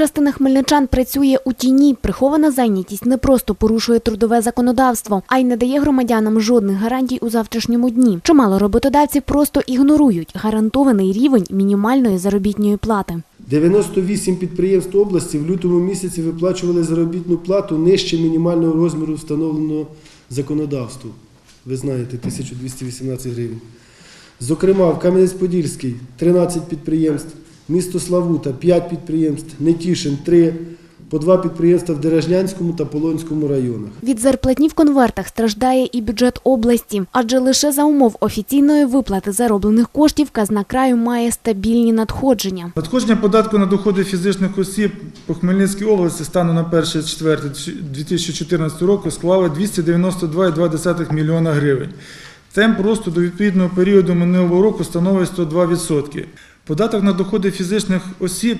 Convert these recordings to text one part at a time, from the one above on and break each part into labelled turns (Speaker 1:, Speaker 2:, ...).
Speaker 1: Частина хмельничан працює у тіні. Прихована зайнятість не просто порушує трудове законодавство, а й не дає громадянам жодних гарантій у завтрашньому дні. Чимало роботодавців просто ігнорують гарантований рівень мінімальної заробітної плати.
Speaker 2: 98 підприємств області в лютому місяці виплачували заробітну плату нижче мінімального розміру встановленого законодавством. Ви знаєте, 1218 гривень. Зокрема, в Кам'янець-Подільський 13 підприємств, місто Славута 5 підприємств, Нетішин 3, по 2 підприємства в Дережнянському та Полонському районах.
Speaker 1: Від зарплатні в конвертах страждає і бюджет області, адже лише за умов офіційної виплати зароблених коштів казна краю має стабільні надходження.
Speaker 3: Надходження податку на доходи фізичних осіб по Хмельницькій області станом на 1.4.2014 року склали 292,2 мільйона гривень. Темп росту до відповідного періоду минулого року становить 102%. Податок на доходи фізичних осіб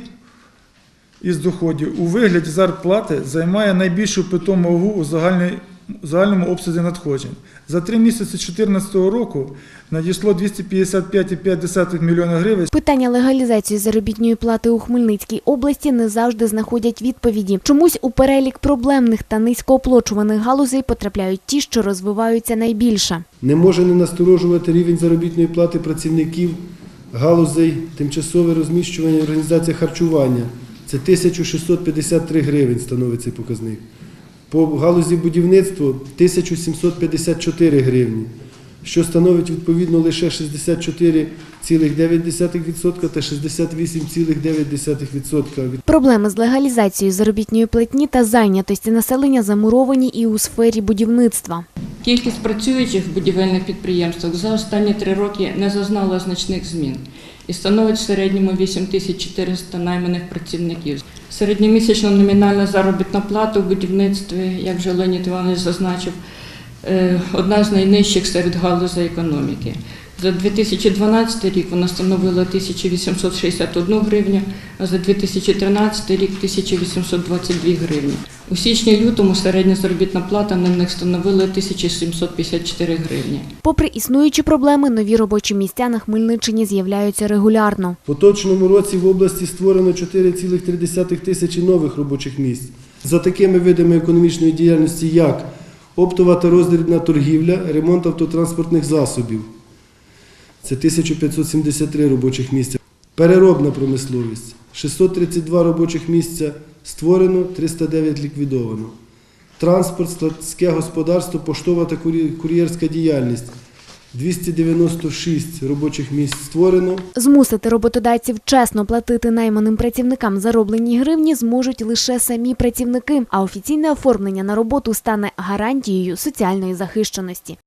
Speaker 3: із доходів у вигляді зарплати займає найбільшу питому вагу у загальному обсязі надходжень. За три місяці 2014 року надійшло 255,5 мільйона гривень.
Speaker 1: Питання легалізації заробітної плати у Хмельницькій області не завжди знаходять відповіді. Чомусь у перелік проблемних та низькооплачуваних галузей потрапляють ті, що розвиваються найбільше.
Speaker 2: Не може не насторожувати рівень заробітної плати працівників галузей тимчасове розміщування і організація харчування. Це 1653 гривень становить цей показник. По галузі будівництва 1754 гривні, що становить відповідно лише 64,9% та 68,9%
Speaker 1: Проблеми з легалізацією заробітної платні та зайнятості населення замуровані і у сфері будівництва.
Speaker 4: Кількість працюючих в будівельних підприємствах за останні три роки не зазнала значних змін і становить в середньому 8400 найманих працівників. Середньомісячна номінальна заробітна плата в будівництві, як вже Леонід Іванович зазначив, е, одна з найнижчих серед галузей економіки. За 2012 рік вона становила 1861 гривню, а за 2013 рік 1822 гривні. У січні-лютому середня заробітна плата на них становила 1754 гривні.
Speaker 1: Попри існуючі проблеми, нові робочі місця на Хмельниччині з'являються регулярно.
Speaker 2: В поточному році в області створено 4,3 тисячі нових робочих місць. За такими видами економічної діяльності, як оптова та роздрібна торгівля, ремонт автотранспортних засобів. Це 1573 робочих місця. Переробна промисловість. 632 робочих місця створено, 309 ліквідовано. Транспорт, складське господарство, поштова та кур'єрська діяльність. 296 робочих місць створено,
Speaker 1: Змусити роботодавців чесно платити найманим працівникам зароблені гривні зможуть лише самі працівники, а офіційне оформлення на роботу стане гарантією соціальної захищеності.